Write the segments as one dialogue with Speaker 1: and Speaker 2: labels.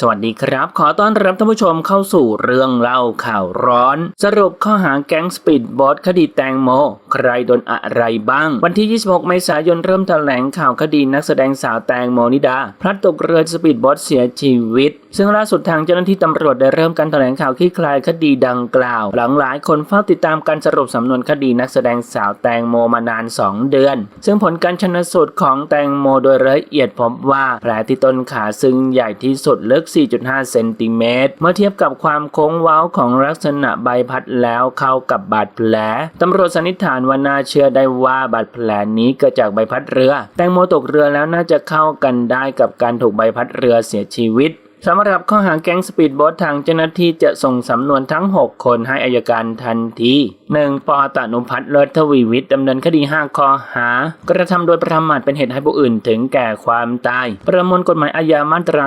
Speaker 1: สวัสดีครับ ขอต้อนรับท่านผู้ชมเข้าสู่เรื่องเล่าข่าวร้อน สรุปข้อหาแก๊งสปีดบอทคดีแตงโม ใครโดนอะไรบ้าง วันที่ 26 เมษายนเริ่มแถลงข่าวคดีนักแสดงสาวแตงโมนิดา พลัดตกเรือสปีดบอทเสียชีวิต ซึ่งล่าสุดทางเจ้าหน้าที่ตำรวจได้เริ่มการแถลงข่าวคลี่คลายคดีดังกล่าว หลังหลายคนเฝ้าติดตามการสรุปสำนวนคดีนักแสดงสาวแตงโมมานาน 2 เดือน ซึ่งผลการชนสูตรของแตงโมโดยละเอียดพบว่าแผลที่ต้นขาซึ่งใหญ่ที่สุดลึก4.5 เซนติเมตร เมื่อเทียบกับความโค้งเว้าของลักษณะใบพัดแล้วเข้ากับบาดแผลตำรวจสันนิษฐานว่าน่าเชื่อได้ว่าบาดแผลนี้เกิดจากใบพัดเรือ แตงโมตกเรือแล้วน่าจะเข้ากันได้กับการถูกใบพัดเรือเสียชีวิต สำหรับข้อหาแก๊งสปีดโบ๊ททางเจ้าหน้าที่จะส่งสำนวนทั้ง 6 คนให้อายการทันที 1. ปอตานุพัฒน์เลิศทวีวิทย์ดำเนินคดี 5 ข้อหา กระทำโดยประมาทเป็นเหตุให้ผู้อื่นถึงแก่ความตาย ประมวลกฎหมายอาญามาตรา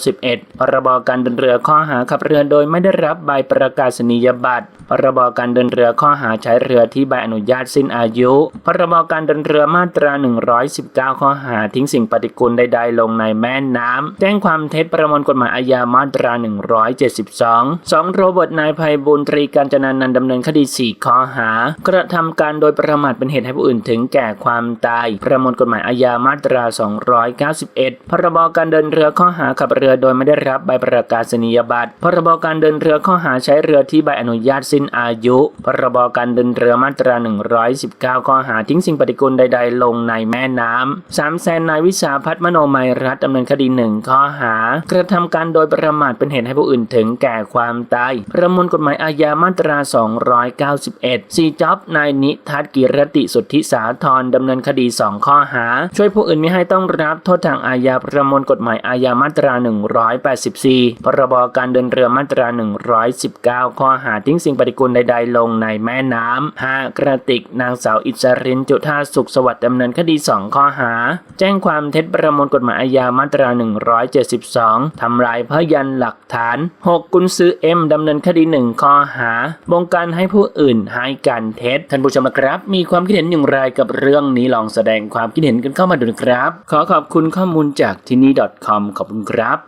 Speaker 1: 291พรบการเดินเรือข้อหาขับเรือโดยไม่ได้รับใบประกาศนียบัตรพรบการเดินเรือข้อหาใช้เรือที่ใบอนุญาตสิ้นอายุพรบการเดินเรือมาตรา 119 ข้อหาทิ้งสิ่งปฏิกูลใดๆลงในแม่น้ำแจ้งความเท็จประมวลกฎหมายอาญามาตรา 172 2. โรเบิร์ตนายภัยบุญตรีการจนานันดำเนินคดี 4 ข้อหา กระทำการโดยประมาทเป็นเหตุให้ผู้อื่นถึงแก่ความตาย ประมวลกฎหมายอาญามาตรา 291 พรบการเดินเรือข้อหาขับเรือโดยไม่ได้รับใบประกาศนียบัตร พรบการเดินเรือข้อหาใช้เรือที่ใบอนุญาตสิ้นอายุ พรบการเดินเรือมาตรา 119 ข้อหาทิ้งสิ่งปฏิกูลใด ๆ ลงในแม่น้ำสามแสนนายวิสาพัฒน์มโนมัยรัฐดำเนินคดีหนึ่งข้อหากระทำการโดยประมาทเป็นเหตุให้ผู้อื่นถึงแก่ความตาย ประมวลกฎหมายอาญามาตรา 291สีจ็อบนายนิทัศกิรติสุทธิสาธรดำเนินคดี 2 ข้อหา ช่วยผู้อื่นไม่ให้ต้องรับโทษทางอาญาประมวลกฎหมายอาญามาตรา 184 พรบการเดินเรือมาตรา 119 ข้อหาทิ้งสิ่งปฏิกูลใดๆลงในแม่น้ำ 5. กระติกนางสาวอิสรินจุธาสุขสวัสดิ์ดำเนินคดี 2 ข้อหา แจ้งความเท็จประมวลกฎหมายอาญามาตรา 172ทำลายพยานหลักฐาน 6. กุญซือเอ็มดำเนินคดี 1 ข้อหา บงการให้ผู้อื่นให้การเท็จ ท่านผู้ชมครับ มีความคิดเห็นอย่างไรกับเรื่องนี้ลองแสดงความคิดเห็นกันเข้ามาดูนะครับ ขอขอบคุณข้อมูลจากที่นี่ .com ขอบคุณครับ